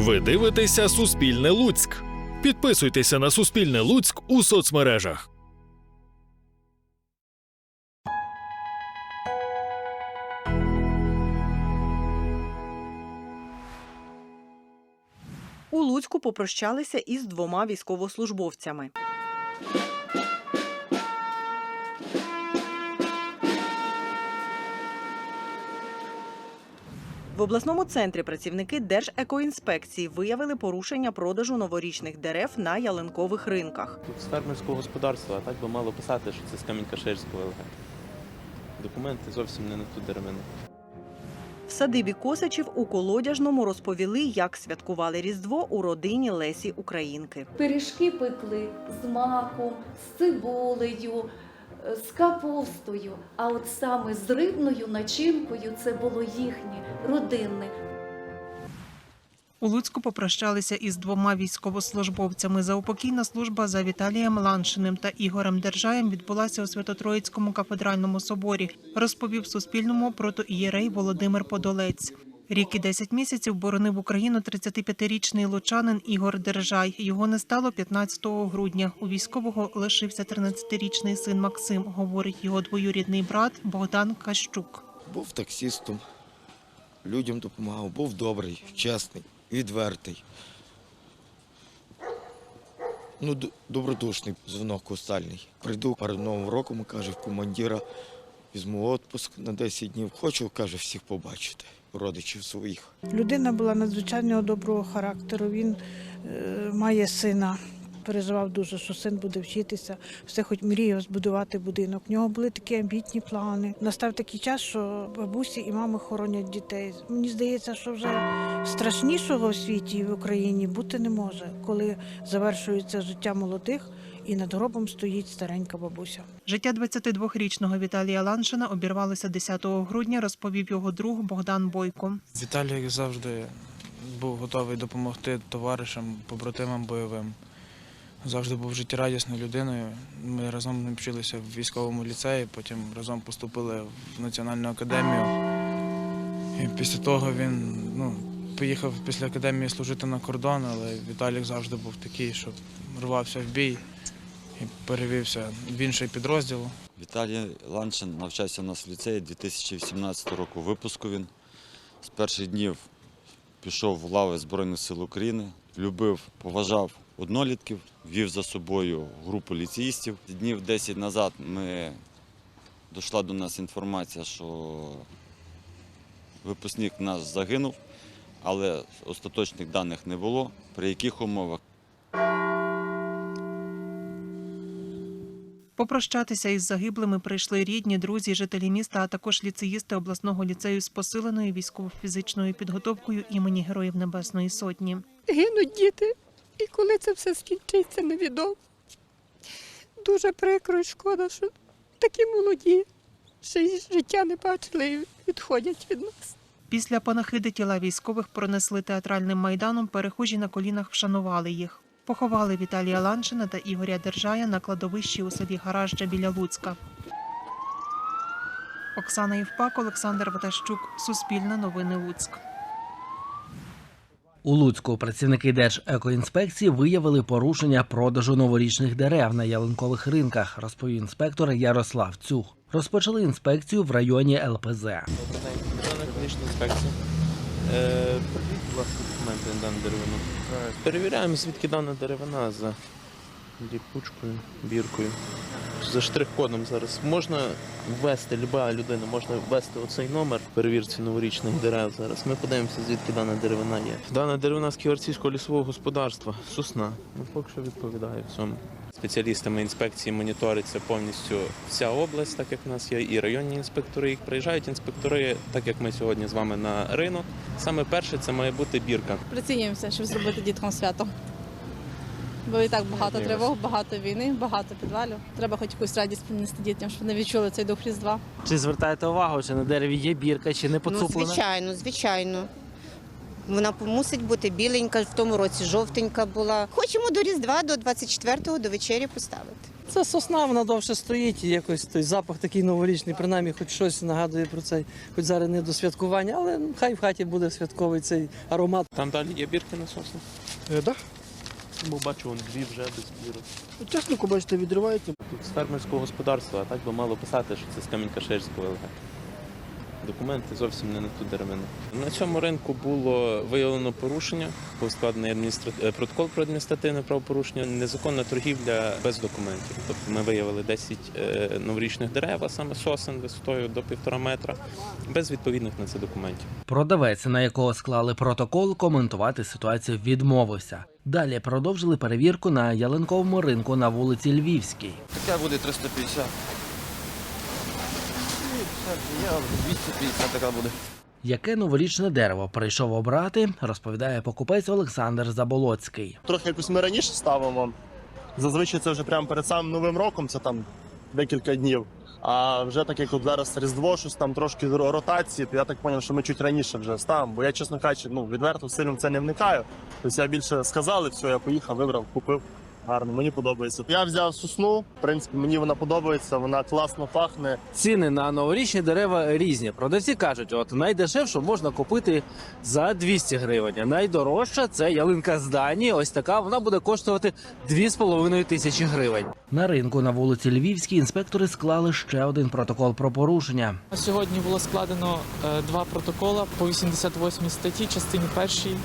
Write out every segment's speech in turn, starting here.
Ви дивитеся Суспільне Луцьк. Підписуйтеся на Суспільне Луцьк у соцмережах. У Луцьку попрощалися із двома військовослужбовцями. В обласному центрі працівники Держекоінспекції виявили порушення продажу новорічних дерев на ялинкових ринках. Тут з фермерського господарства, а так би мало писати, що це з Камінь-Каширського ЛГ. Документи зовсім не на ту деревину. В садибі Косачів у Колодяжному розповіли, як святкували Різдво у родині Лесі Українки. Пиріжки пекли з маком, з цибулею, з капустою. А от саме з рибною начинкою це було їхнє родинне. У Луцьку попрощалися із двома військовослужбовцями. Заупокійна служба за Віталієм Ланшиним та Ігорем Держаєм відбулася у Свято-Троїцькому кафедральному соборі, розповів Суспільному протоієрей Володимир Подолець. Рік і 10 місяців боронив Україну 35-річний лучанин Ігор Держай. Його не стало 15 грудня. У військового лишився 13-річний син Максим, говорить його двоюрідний брат Богдан Кащук. Був таксістом, людям допомагав, був добрий, чесний, відвертий. Ну, добродушний, дзвонок костальний. Прийду перед Новим роком, каже, в командира візьму відпуск на 10 днів. Хочу, каже, всіх побачити, родичів своїх. Людина була надзвичайно доброго характеру. Він е, має сина. Переживав дуже, що син буде вчитися, все хоч мріяв збудувати будинок. У нього були такі амбітні плани. Настав такий час, що бабусі і мами хоронять дітей. Мені здається, що вже страшнішого в світі і в Україні бути не може, коли завершується життя молодих і над гробом стоїть старенька бабуся. Життя 22-річного Віталія Ланшина обірвалося 10 грудня, розповів його друг Богдан Бойко. Віталій як завжди був готовий допомогти товаришам, побратимам бойовим. Завжди був життєрадісною людиною. Ми разом з ним вчилися в військовому ліцеї, потім разом поступили в Національну академію. І після того він ну, поїхав після академії служити на кордон, але Віталік завжди був такий, що рвався в бій і перевівся в інший підрозділ. Віталій Ланчин навчався у нас в ліцеї 2018 року випуску він. З перших днів пішов в лави Збройних сил України, любив, поважав однолітків, вів за собою групу ліцеїстів. Днів 10 назад ми дійшла до нас інформація, що випускник наш загинув, але остаточних даних не було. При яких умовах Попрощатися із загиблими прийшли рідні, друзі, жителі міста, а також ліцеїсти обласного ліцею з посиленою військово-фізичною підготовкою імені Героїв Небесної Сотні. гинуть діти. І коли це все скінчиться, невідомо. Дуже прикро і шкода, що такі молоді, ще й життя не бачили і відходять від нас. Після панахиди тіла військових пронесли театральним майданом. Перехожі на колінах вшанували їх. Поховали Віталія Ланшина та Ігоря Держая на кладовищі у селі Гаражджа біля Луцька. Оксана Євпак, Олександр Ватащук. Суспільне новини Луцьк. У Луцьку працівники Держекоінспекції виявили порушення продажу новорічних дерев на ялинкових ринках, розповів інспектор Ярослав Цюх. Розпочали інспекцію в районі ЛПЗ. Добрий день, інспекція. Е, Придіть, будь ласка, документи на дану деревину. Перевіряємо, звідки дана деревина за ліпучкою, біркою. За штрих-кодом зараз можна ввести, люба людина, можна ввести оцей номер перевірці новорічних дерев зараз. Ми подивимося, звідки дана деревина є. Дана деревина з Ківерцівського лісового господарства, сосна. Ну, поки що відповідає всьому. Спеціалістами інспекції моніториться повністю вся область, так як в нас є, і районні інспектори. Їх приїжджають інспектори, так як ми сьогодні з вами на ринок. Саме перше це має бути бірка. Прицінюємося, щоб зробити діткам свято. Бо і так багато тривог, багато війни, багато підвалів. Треба хоч якусь радість принести дітям, щоб вони відчули цей дух Різдва. Чи звертаєте увагу, чи на дереві є бірка, чи не Ну, звичайно, звичайно. Вона мусить бути біленька, в тому році жовтенька була. Хочемо до Різдва, до 24-го, до вечері поставити. Це сосна, вона довше стоїть, і якось той запах такий новорічний, принаймні, хоч щось нагадує про цей, хоч зараз не до святкування, але хай в хаті буде святковий цей аромат. Там далі є бірки на сосну. Е, так. Бо бачу, вон дві вже без бірок. Техніку, бачите, відриваєте. Тут з фермерського господарства, а так би мало писати, що це з Камінь-Каширського ЛГ. Документи зовсім не на ту деревину. На цьому ринку було виявлено порушення, був складений адміністра... е, протокол про адміністративне правопорушення, незаконна торгівля без документів. Тобто ми виявили 10 е, новорічних дерев, а саме сосен висотою до півтора метра, без відповідних на це документів. Продавець, на якого склали протокол, коментувати ситуацію відмовився. Далі продовжили перевірку на ялинковому ринку на вулиці Львівській. Таке буде 350. 250 така буде. Яке новорічне дерево прийшов обрати, розповідає покупець Олександр Заболоцький. Трохи якось ми раніше ставимо. Зазвичай це вже прямо перед самим Новим роком, це там декілька днів. А вже так як от зараз Різдво, щось там трошки ротації, то я так зрозумів, що ми чуть раніше вже ставимо. Бо я, чесно кажучи, ну відверто сильно в це не вникаю. Тобто я більше сказали, все, я поїхав, вибрав, купив. Гарно, мені подобається. Я взяв сосну, в принципі, мені вона подобається, вона класно пахне. Ціни на новорічні дерева різні. Продавці кажуть, от найдешевшу можна купити за 200 гривень. а Найдорожча це ялинка з Данії. Ось така вона буде коштувати 2,5 тисячі гривень. На ринку на вулиці Львівській інспектори склали ще один протокол про порушення. Сьогодні було складено е, два протокола по 88 статті, частині першій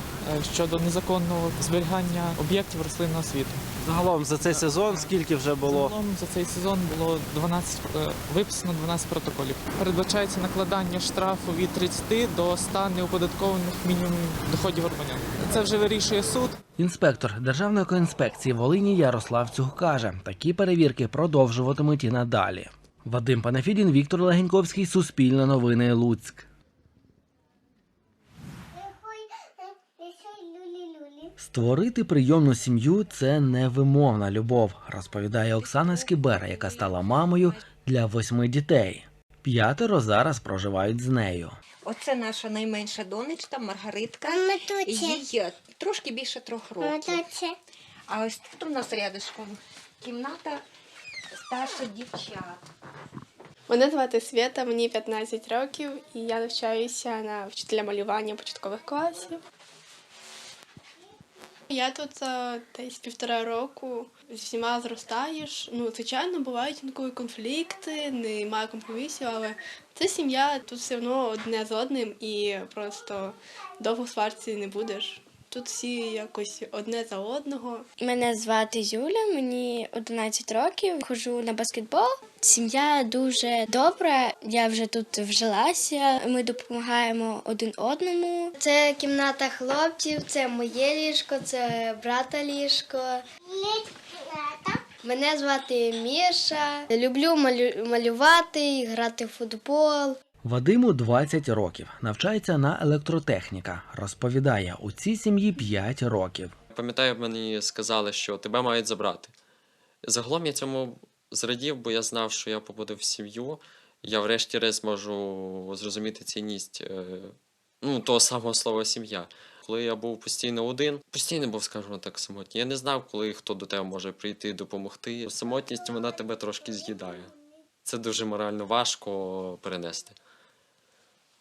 щодо незаконного зберігання об'єктів рослинного світу. Загалом за цей сезон скільки вже було? Загалом за цей сезон було 12, е, виписано 12 протоколів. Передбачається накладання штрафу від 30 до 100 неоподаткованих мінімумів доходів громадян. Це вже вирішує суд. Інспектор Державної екоінспекції Волині Ярослав Цюх каже, такі перевірки продовжуватимуть і надалі. Вадим Панафідін, Віктор Легеньковський, Суспільне новини Луцьк. Створити прийомну сім'ю це невимовна любов, розповідає Оксана Скібера, яка стала мамою для восьми дітей. П'ятеро зараз проживають з нею. Оце наша найменша донечка Маргаритка. Їй е, трошки більше трьох років. А ось тут у нас рядышком кімната старших дівчат. Мене звати Свята, мені 15 років, і я навчаюся на вчителя малювання початкових класів. Я тут е, десь півтора року з всіма зростаєш. Ну, звичайно, бувають інколи конфлікти, немає компромісів, але це сім'я, тут все одно одне з одним і просто довго сварці не будеш. Тут всі якось одне за одного. Мене звати Юля, мені 11 років. Ходжу на баскетбол. Сім'я дуже добра. Я вже тут вжилася. Ми допомагаємо один одному. Це кімната хлопців, це моє ліжко, це брата ліжко. Мене звати Міша. Люблю малю- малювати, грати в футбол. Вадиму 20 років, навчається на електротехніка. Розповідає, у цій сім'ї 5 років. Пам'ятаю, мені сказали, що тебе мають забрати. Загалом я цьому зрадів, бо я знав, що я попаду в сім'ю. Я врешті-решт можу зрозуміти цінність е, ну, того самого слова сім'я. Коли я був постійно один, постійно був, скажімо так, самотній. Я не знав, коли хто до тебе може прийти допомогти. Самотність вона тебе трошки з'їдає. Це дуже морально важко перенести.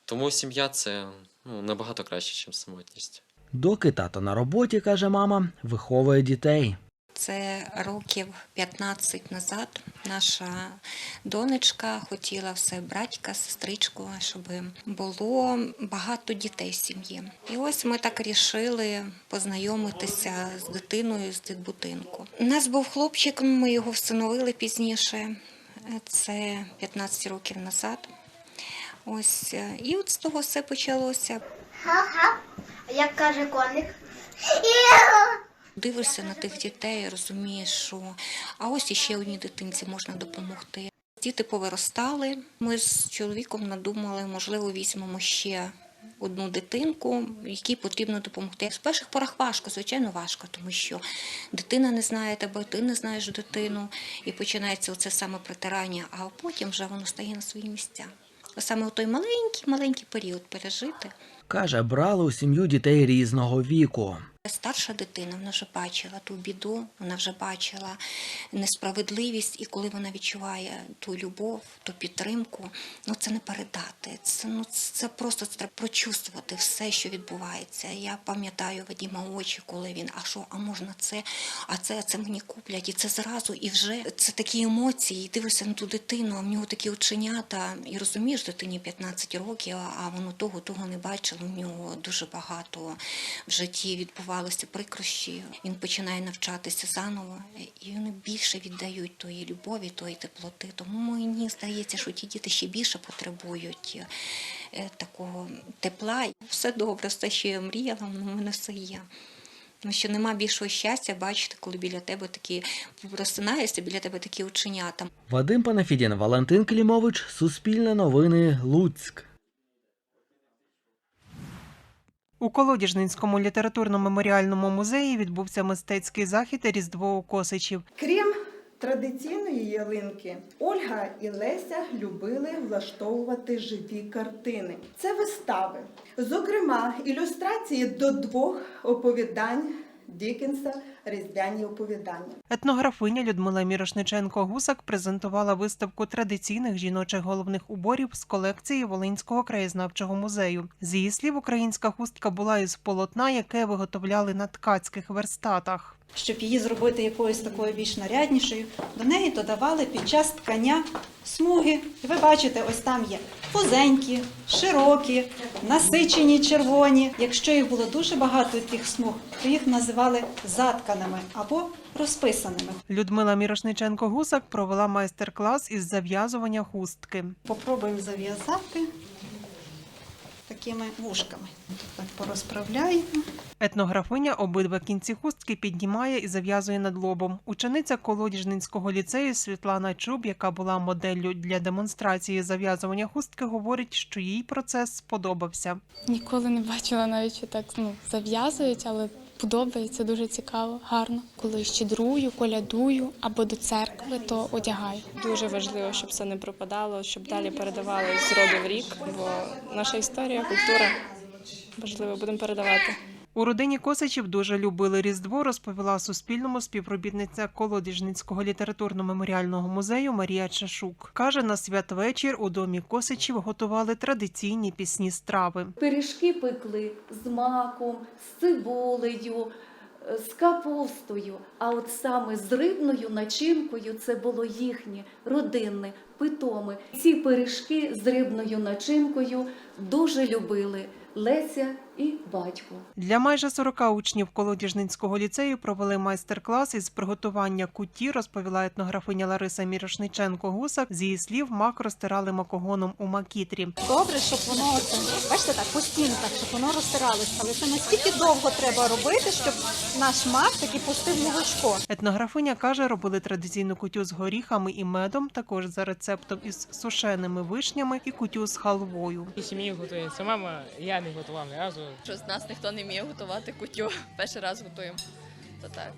Тому сім'я це ну, набагато краще, ніж самотність. Доки тато на роботі, каже мама, виховує дітей. Це років 15 назад наша донечка хотіла все братька, сестричку, щоб було багато дітей в сім'ї. І ось ми так рішили познайомитися з дитиною з дитбудинку. У нас був хлопчик, ми його встановили пізніше. Це 15 років назад. Ось е, і от з того все почалося. Як каже коник? Дивишся на тих дітей, розумієш, що а ось іще одній дитинці можна допомогти. Діти повиростали. Ми з чоловіком надумали, можливо, візьмемо ще одну дитинку, якій потрібно допомогти. З перших порах важко, звичайно, важко, тому що дитина не знає тебе, ти не знаєш дитину, і починається оце саме притирання, а потім вже воно стає на свої місця. Саме у той маленький, маленький період пережити. Каже, брали у сім'ю дітей різного віку. Старша дитина вона вже бачила ту біду, вона вже бачила несправедливість, і коли вона відчуває ту любов, ту підтримку, ну це не передати. Це ну це просто це треба прочувствувати все, що відбувається. Я пам'ятаю Вадіма очі, коли він, а що, а можна це, а це, це мені куплять, і це зразу, і вже це такі емоції. І дивишся на ту дитину, а в нього такі оченята, і розумієш, дитині 15 років, а воно того, того не бачило. В нього дуже багато в житті відбувалося прикрощі. Він починає навчатися заново, і вони більше віддають тої любові, тої теплоти. Тому мені здається, що ті діти ще більше потребують е, такого тепла. Все добре, все, що я мріяла, воно в мене все є. Тому що нема більшого щастя бачити, коли біля тебе такі просинаєшся, біля тебе такі оченята. Вадим Панафідін, Валентин Клімович, Суспільне новини, Луцьк. У Колодіжнинському літературно-меморіальному музеї відбувся мистецький захід Різдво у Косичів. Крім традиційної ялинки, Ольга і Леся любили влаштовувати живі картини. Це вистави, зокрема, ілюстрації до двох оповідань Дікенса Різдвяні оповідання. Етнографиня Людмила Мірошниченко-Гусак презентувала виставку традиційних жіночих головних уборів з колекції Волинського краєзнавчого музею. З її слів, українська хустка була із полотна, яке виготовляли на ткацьких верстатах. Щоб її зробити якоюсь такою більш наряднішою, до неї додавали під час ткання смуги. І ви бачите, ось там є вузенькі, широкі, насичені червоні. Якщо їх було дуже багато тих смуг, то їх називали затканими або розписаними. Людмила Мірошниченко-Гусак провела майстер-клас із зав'язування хустки. Попробуємо зав'язати такими вушками. Так порозправляємо. Етнографиня обидва кінці хустки піднімає і зав'язує над лобом. Учениця Колодіжненського ліцею Світлана Чуб, яка була моделлю для демонстрації зав'язування хустки, говорить, що їй процес сподобався. Ніколи не бачила навіть, що так ну, зав'язують, але подобається дуже цікаво, гарно. Коли щедрую, колядую або до церкви, то одягаю. Дуже важливо, щоб це не пропадало, щоб далі передавали з роду в рік, бо наша історія, культура важливо будемо передавати. У родині Косачів дуже любили Різдво, розповіла Суспільному співробітниця Колодіжницького літературно-меморіального музею Марія Чашук. Каже, на святвечір у домі Косачів готували традиційні пісні страви. Пиріжки пекли з маком, з цибулею, е, з капустою. А от саме з рибною начинкою це було їхнє родинне, питоме. Ці пиріжки з рибною начинкою дуже любили Леся і батько. Для майже 40 учнів Колодіжницького ліцею провели майстер-клас із приготування куті, розповіла етнографиня Лариса Мірошниченко-Гусак. З її слів, мак розтирали макогоном у макітрі. Добре, щоб воно бачите так, постійно так, щоб воно розтиралося. Але це настільки довго треба робити, щоб наш мак таки пустив молочко. Етнографиня каже, робили традиційну кутю з горіхами і медом, також за рецептом із сушеними вишнями і кутю з халвою. І сім'ї готується. Мама, я не готував ні разу. Що з нас ніхто не вміє готувати кутю. Перший раз готуємо. То так.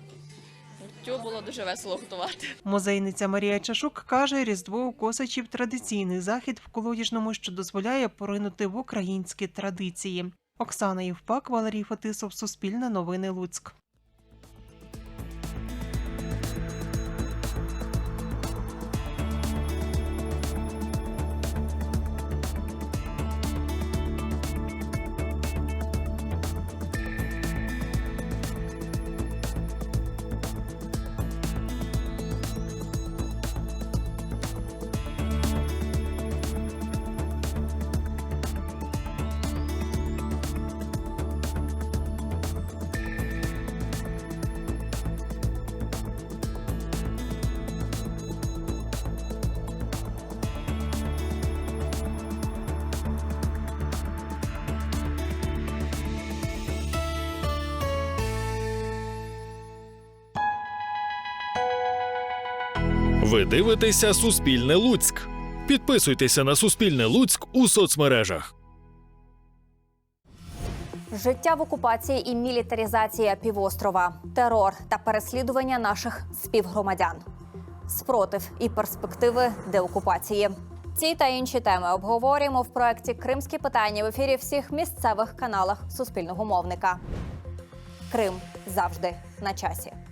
Кутю було дуже весело готувати. Музейниця Марія Чашук каже, Різдво у Косачів традиційний захід в Колодіжному, що дозволяє поринути в українські традиції. Оксана Євпак, Валерій Фетисов, Суспільне новини Луцьк. Ви дивитеся Суспільне Луцьк. Підписуйтеся на Суспільне Луцьк у соцмережах. Життя в окупації і мілітаризація півострова, терор та переслідування наших співгромадян, спротив і перспективи деокупації. Ці та інші теми обговорюємо в проєкті Кримські питання в ефірі всіх місцевих каналах Суспільного мовника. Крим завжди на часі.